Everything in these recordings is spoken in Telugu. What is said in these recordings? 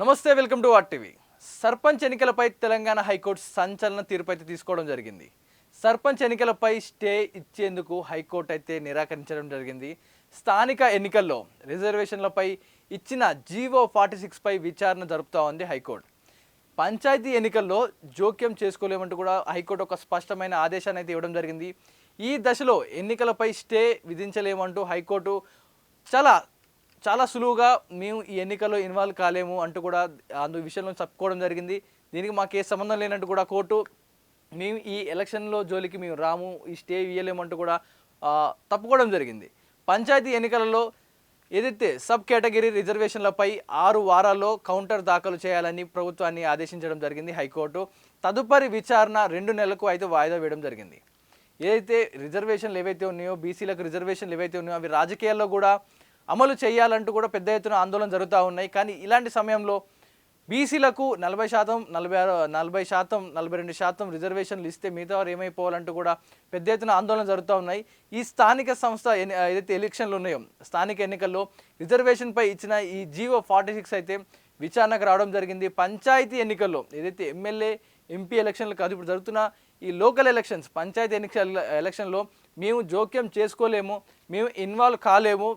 నమస్తే welcome to what TV. Sarpanch ఎన్నికలపై తెలంగాణ హైకోర్టు సంచలన తీర్పు అయితే తీసుకోవడం జరిగింది. సర్పంచ్ ఎన్నికలపై స్టే ఇచ్చేందుకు హైకోర్టు అయితే నిరాకరించడం జరిగింది. స్థానిక ఎన్నికల్లో రిజర్వేషన్లపై ఇచ్చిన జీవో ఫార్టీ సిక్స్పై విచారణ జరుపుతూ ఉంది హైకోర్టు. పంచాయతీ ఎన్నికల్లో జోక్యం చేసుకోలేమంటూ కూడా హైకోర్టు ఒక స్పష్టమైన ఆదేశాన్ని అయితే ఇవ్వడం జరిగింది. ఈ దశలో ఎన్నికలపై స్టే విధించలేమంటూ హైకోర్టు చాలా చాలా సులువుగా మేము ఈ ఎన్నికల్లో ఇన్వాల్వ్ కాలేము అంటూ కూడా అందు విషయంలో చెప్పుకోవడం జరిగింది. దీనికి మాకు ఏ సంబంధం లేనట్టు కూడా కోర్టు మేము ఈ ఎలక్షన్లో జోలికి మేము రాము ఈ స్టే ఇయ్యలేమంటూ కూడా తప్పుకోవడం జరిగింది. పంచాయతీ ఎన్నికలలో ఏదైతే సబ్ కేటగిరీ రిజర్వేషన్లపై ఆరు వారాల్లో కౌంటర్ దాఖలు చేయాలని ప్రభుత్వాన్ని ఆదేశించడం జరిగింది హైకోర్టు. తదుపరి విచారణ రెండు నెలలకు అయితే వాయిదా వేయడం జరిగింది. ఏదైతే రిజర్వేషన్లు ఏవైతే ఉన్నాయో బీసీలకు రిజర్వేషన్లు ఏవైతే ఉన్నాయో అవి రాజకీయాల్లో కూడా అమలు చేయాలంటూ కూడా పెద్ద ఎత్తున ఆందోళన జరుగుతూ ఉన్నాయి. కానీ ఇలాంటి సమయంలో బీసీలకు నలభై శాతం నలభై నలభై శాతం నలభై రెండు శాతం రిజర్వేషన్లు ఇస్తే మిగతా వారు ఏమైపోవాలంటూ కూడా పెద్ద ఎత్తున ఆందోళన జరుగుతూ ఉన్నాయి. ఈ స్థానిక సంస్థ ఎన్ని- ఏదైతే ఎలక్షన్లు ఉన్నాయో స్థానిక ఎన్నికల్లో రిజర్వేషన్పై ఇచ్చిన ఈ జీవో ఫార్టీ సిక్స్ అయితే విచారణకు రావడం జరిగింది. పంచాయతీ ఎన్నికల్లో ఏదైతే ఎమ్మెల్యే ఎంపీ ఎలక్షన్లు కాదు ఇప్పుడు జరుగుతున్న ఈ లోకల్ ఎలక్షన్స్ పంచాయతీ ఎన్నికల ఎలక్షన్లో మేము జోక్యం చేసుకోలేము మేము ఇన్వాల్వ్ కాలేము.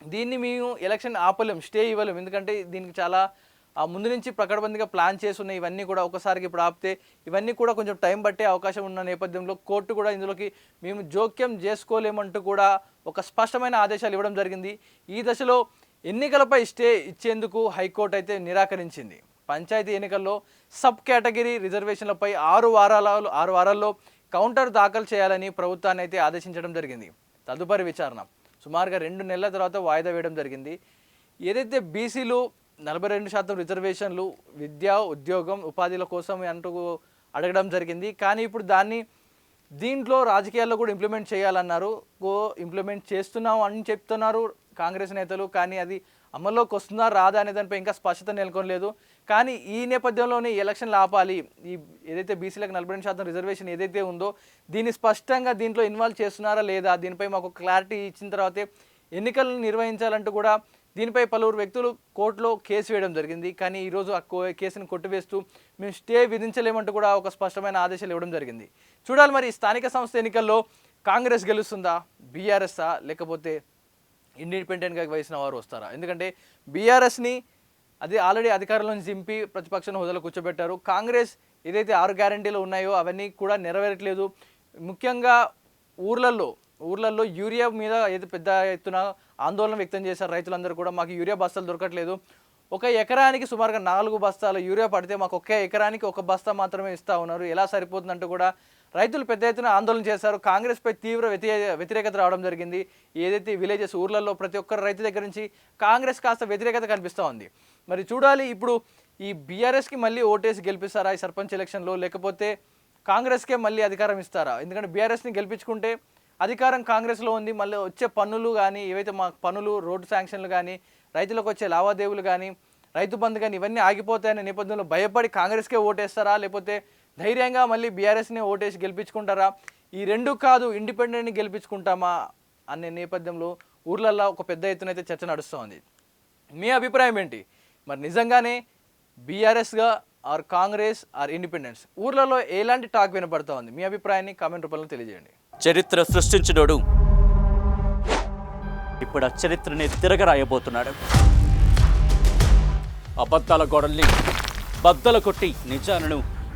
దీన్ని మేము ఎలక్షన్ ఆపలేం స్టే ఇవ్వలేము. ఎందుకంటే దీనికి చాలా ముందు నుంచి ప్రకటబందిగా ప్లాన్ చేస్తున్న ఇవన్నీ కూడా ఒకసారికి ఇప్పుడు ఆపితే ఇవన్నీ కూడా కొంచెం టైం పట్టే అవకాశం ఉన్న నేపథ్యంలో కోర్టు కూడా ఇందులోకి మేము జోక్యం చేసుకోలేమంటూ కూడా ఒక స్పష్టమైన ఆదేశాలు ఇవ్వడం జరిగింది. ఈ దశలో ఎన్నికలపై స్టే ఇచ్చేందుకు హైకోర్టు అయితే నిరాకరించింది. పంచాయతీ ఎన్నికల్లో సబ్ కేటగిరీ రిజర్వేషన్లపై ఆరు వారాల ఆరు వారాల్లో కౌంటర్ దాఖలు చేయాలని ప్రభుత్వాన్ని అయితే ఆదేశించడం జరిగింది. తదుపరి విచారణ. సుమారుగా రెండు నెలల తర్వాత వాయిదా వేయడం జరిగింది. ఏదైతే బీసీలు నలభై రెండు శాతం రిజర్వేషన్లు విద్య ఉద్యోగం ఉపాధిల కోసం అంటూ అడగడం జరిగింది. కానీ ఇప్పుడు దాన్ని దీంట్లో రాజకీయాల్లో కూడా ఇంప్లిమెంట్ చేయాలన్నారు. ఇంప్లిమెంట్ చేస్తున్నాం అని చెప్తున్నారు. కాంగ్రెస్ నేతలు కానీ అది అమల్లోకి వస్తుందా రాదా అనే దానిపై ఇంకా స్పష్టత నెలకొనలేదు. కానీ ఈ నేపథ్యంలోనే ఎలక్షన్ ఎలక్షన్లు ఆపాలి. ఈ ఏదైతే బీసీలకు నలభై రెండు శాతం రిజర్వేషన్ ఏదైతే ఉందో దీన్ని స్పష్టంగా దీంట్లో ఇన్వాల్వ్ చేస్తున్నారా లేదా దీనిపై మాకు క్లారిటీ ఇచ్చిన తర్వాతే ఎన్నికలను నిర్వహించాలంటూ కూడా దీనిపై పలువురు వ్యక్తులు కోర్టులో కేసు వేయడం జరిగింది. కానీ ఈరోజు ఆ కో- కేసును కొట్టివేస్తూ మేము స్టే విధించలేమంటూ కూడా ఒక స్పష్టమైన ఆదేశాలు ఇవ్వడం జరిగింది. చూడాలి మరి స్థానిక సంస్థ ఎన్నికల్లో కాంగ్రెస్ గెలుస్తుందా బీఆర్ఎస్ఆ లేకపోతే ఇండిపెండెంట్గా వేసిన వారు వస్తారా? ఎందుకంటే బీఆర్ఎస్ని అది ఆల్రెడీ అధికారంలో దింపి ప్రతిపక్ష హోదాలో కూర్చోబెట్టారు. కాంగ్రెస్ ఏదైతే ఆరు గ్యారంటీలు ఉన్నాయో అవన్నీ కూడా నెరవేరట్లేదు. ముఖ్యంగా ఊర్లలో ఊర్లలో యూరియా మీద ఏదో పెద్ద ఎత్తున ఆందోళన వ్యక్తం చేశారు రైతులందరూ కూడా మాకు యూరియా బస్తాలు దొరకట్లేదు. ఒక ఎకరానికి సుమారుగా నాలుగు బస్తాలు యూరియా పడితే మాకు ఒకే ఎకరానికి ఒక బస్తా మాత్రమే ఇస్తా ఉన్నారు. ఎలా సరిపోతుందంటూ కూడా రైతులు పెద్ద ఎత్తున ఆందోళన చేశారు. కాంగ్రెస్పై తీవ్ర వ్యతిరే వ్యతిరేకత రావడం జరిగింది. ఏదైతే విలేజెస్ ఊర్లలో ప్రతి ఒక్కరు రైతు దగ్గర నుంచి కాంగ్రెస్ కాస్త వ్యతిరేకత కనిపిస్తూ ఉంది. మరి చూడాలి ఇప్పుడు ఈ బీఆర్ఎస్కి మళ్ళీ ఓటేసి గెలిపిస్తారా ఈ సర్పంచ్ ఎలక్షన్లో? లేకపోతే కాంగ్రెస్కే మళ్ళీ అధికారం ఇస్తారా? ఎందుకంటే బీఆర్ఎస్ని గెలిపించుకుంటే అధికారం కాంగ్రెస్లో ఉంది. మళ్ళీ వచ్చే పన్నులు కానీ ఏవైతే మా పన్నులు రోడ్డు శాంక్షన్లు కానీ రైతులకు వచ్చే లావాదేవీలు కానీ రైతు బంధు కానీ ఇవన్నీ ఆగిపోతాయనే నేపథ్యంలో భయపడి కాంగ్రెస్కే ఓటేస్తారా? లేకపోతే ధైర్యంగా మళ్ళీ బీఆర్ఎస్ని ఓటేసి గెలిపించుకుంటారా? ఈ రెండు కాదు ఇండిపెండెంట్ని గెలిపించుకుంటామా? అనే నేపథ్యంలో ఊర్లల్లో ఒక పెద్ద ఎత్తున అయితే చర్చ నడుస్తోంది. మీ అభిప్రాయం ఏంటి? మరి నిజంగానే బీఆర్ఎస్గా ఆర్ కాంగ్రెస్ ఆర్ ఇండిపెండెన్స్ ఊర్లలో ఎలాంటి టాక్ వినపడుతూ ఉంది మీ అభిప్రాయాన్ని కామెంట్ రూపంలో తెలియజేయండి. చరిత్ర సృష్టించినోడు ఇప్పుడు ఆ చరిత్రని తిరగరాయబోతున్నాడు. అబద్ధాల గోడల్ని బద్దలు కొట్టి నిజాలను